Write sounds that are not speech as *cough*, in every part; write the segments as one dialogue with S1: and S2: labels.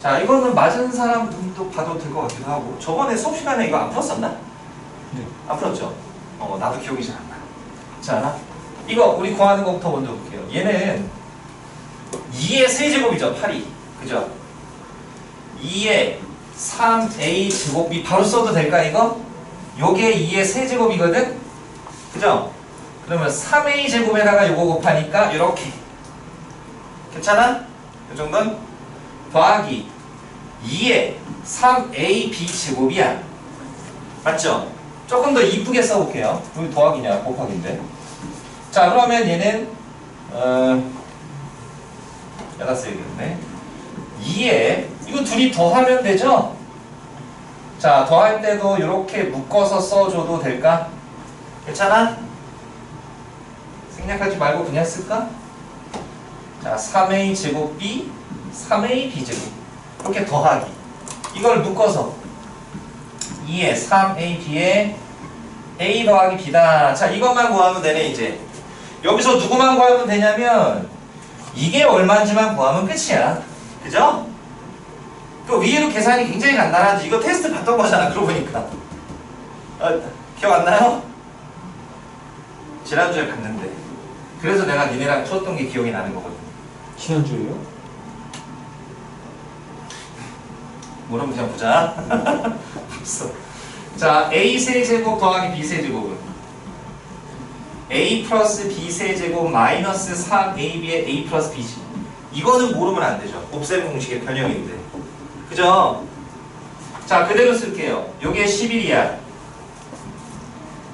S1: 자, 이거는 맞은 사람도 봐도 될 것 같기도 하고. 저번에 수업 시간에 이거 안 풀었었나?
S2: 네.
S1: 안 풀었죠? 어, 나도 기억이 잘 안 나. 자, 이거 우리 구하는 것부터 먼저 볼게요. 얘는 2의 세제곱이죠, 8이. 그죠? 2의 3a 제곱이 바로 써도 될까, 이거? 요게 2의 세제곱이거든? 그죠? 그러면 3a 제곱에다가 요거 곱하니까 이렇게. 괜찮아? 이 정도는? 더하기 2의 3ab 제곱이야. 맞죠? 조금 더 이쁘게 써볼게요. 여기 더하기냐 곱하기인데. 자 그러면 얘는 어 여기다 써야겠네. 2에 이거 둘이 더하면 되죠? 자 더할 때도 이렇게 묶어서 써줘도 될까? 괜찮아? 생략하지 말고 그냥 쓸까? 자 3a 제곱 b 3a b 제곱 이렇게 더하기. 이걸 묶어서 2에 3a b에 a 더하기 b다. 자 이것만 구하면 되네 이제. 여기서 누구만 구하면 되냐면 이게 얼마인지만 구하면 끝이야. 그죠? 그 위로 계산이 굉장히 간단하지. 이거 테스트 봤던 거잖아 그러고 보니까. 어, 기억 안 나요? 지난주에 봤는데. 그래서 내가 니네랑 쳤던 게 기억이 나는 거거든
S2: 지난주에요?
S1: 그냥 보자. *laughs* 자, a 세제곱 더하기 b 세제곱은 a 플러스 b 세제곱 마이너스 3ab의 a 플러스 b지. 이거는 모르면 안 되죠. 곱셈 공식의 변형인데. 그죠? 자, 그대로 쓸게요. 요게 11이야.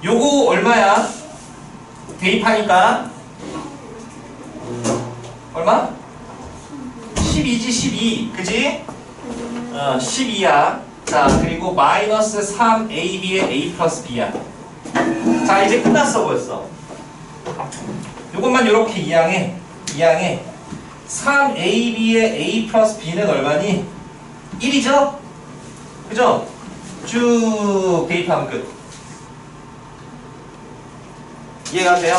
S1: 요거 얼마야? 대입하니까 얼마? 12지 12. 그지? 어, 12야. 자, 그리고 마이너스 3ab의 a 플러스 b야. 자, 이제 끝났어 벌써. 요것만 이렇게 이항해. 이항해. 3ab의 a 플러스 b는 얼마니? 1이죠? 그죠? 쭉 대입하면 끝. 이해가 돼요?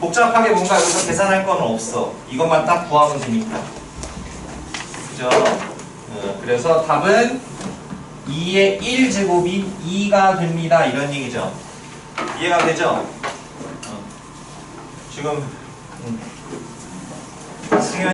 S1: 복잡하게 뭔가 여기서 계산할 건 없어. 이것만 딱 구하면 되니까. 그죠? 어, 그래서 답은 2의 1제곱인 2가 됩니다. 이런 얘기죠. 이해가 되죠? 어. 지금 음.